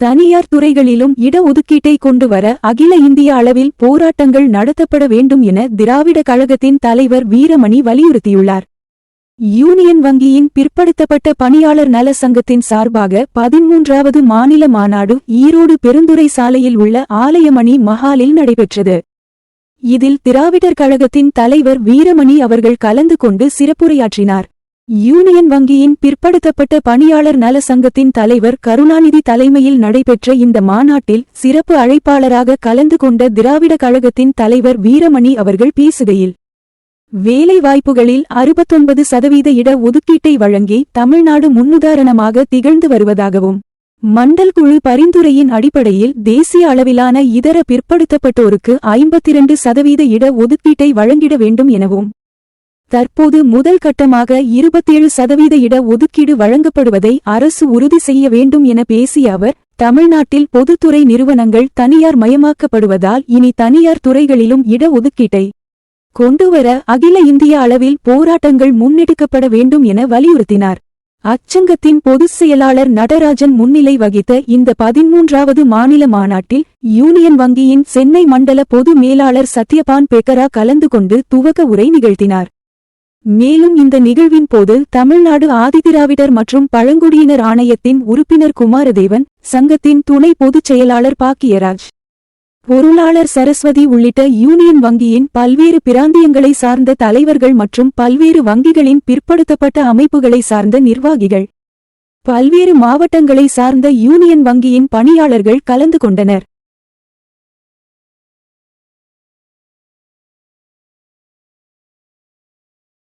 தனியார் துறைகளிலும் இடஒதுக்கீட்டை கொண்டு வர அகில இந்திய அளவில் போராட்டங்கள் நடத்தப்பட வேண்டும் என திராவிட கழகத்தின் தலைவர் வீரமணி வலியுறுத்தியுள்ளார். யூனியன் வங்கியின் பிற்படுத்தப்பட்ட பணியாளர் நல சங்கத்தின் சார்பாக பதிமூன்றாவது மாநில மாநாடு ஈரோடு பெருந்துறை சாலையில் உள்ள ஆலயமணி மஹாலில் நடைபெற்றது. இதில் திராவிடர் கழகத்தின் தலைவர் வீரமணி அவர்கள் கலந்து கொண்டு சிறப்புரையாற்றினார். யூனியன் வங்கியின் பிற்படுத்தப்பட்ட பணியாளர் நல சங்கத்தின் தலைவர் கருணாநிதி தலைமையில் நடைபெற்ற இந்த மாநாட்டில் சிறப்பு அழைப்பாளராக கலந்து கொண்ட திராவிட கழகத்தின் தலைவர் வீரமணி அவர்கள் பேசுகையில் வேலைவாய்ப்புகளில் அறுபத்தொன்பது சதவீத இட ஒதுக்கீட்டை வழங்கி தமிழ்நாடு முன்னுதாரணமாக திகழ்ந்து வருவதாகவும் மண்டல் குழு பரிந்துரையின் அடிப்படையில் தேசிய அளவிலான இதர பிற்படுத்தப்பட்டோருக்கு ஐம்பத்திரண்டு சதவீத இட ஒதுக்கீட்டை வழங்கிட வேண்டும் எனவும் தற்போது முதல் கட்டமாக இருபத்தேழு சதவீத இட ஒதுக்கீடு வழங்கப்படுவதை அரசு உறுதி செய்ய வேண்டும் என பேசிய அவர் தமிழ்நாட்டில் பொதுத்துறை நிறுவனங்கள் தனியார் மயமாக்கப்படுவதால் இனி தனியார் துறைகளிலும் இட ஒதுக்கீட்டை கொண்டுவர அகில இந்திய அளவில் போராட்டங்கள் முன்னெடுக்கப்பட வேண்டும் என வலியுறுத்தினார். அச்சங்கத்தின் பொதுச் செயலாளர் நடராஜன் முன்னிலை வகித்த இந்த பதிமூன்றாவது மாநில மாநாட்டில் யூனியன் வங்கியின் சென்னை மண்டல பொது மேலாளர் சத்யபான் பெக்கரா கலந்து கொண்டு துவக்க உரை நிகழ்த்தினார். மேலும் இந்த நிகழ்வின் போது தமிழ்நாடு ஆதிதிராவிடர் மற்றும் பழங்குடியினர் ஆணையத்தின் உறுப்பினர் குமாரதேவன் சங்கத்தின் துணை பொதுச் செயலாளர் பாக்கியராஜ் பொருளாளர் சரஸ்வதி உள்ளிட்ட யூனியன் வங்கியின் பல்வேறு பிராந்தியங்களை சார்ந்த தலைவர்கள் மற்றும் பல்வேறு வங்கிகளின் பிற்படுத்தப்பட்ட அமைப்புகளை சார்ந்த நிர்வாகிகள் பல்வேறு மாவட்டங்களை சார்ந்த யூனியன் வங்கியின் பணியாளர்கள் கலந்து கொண்டனர்.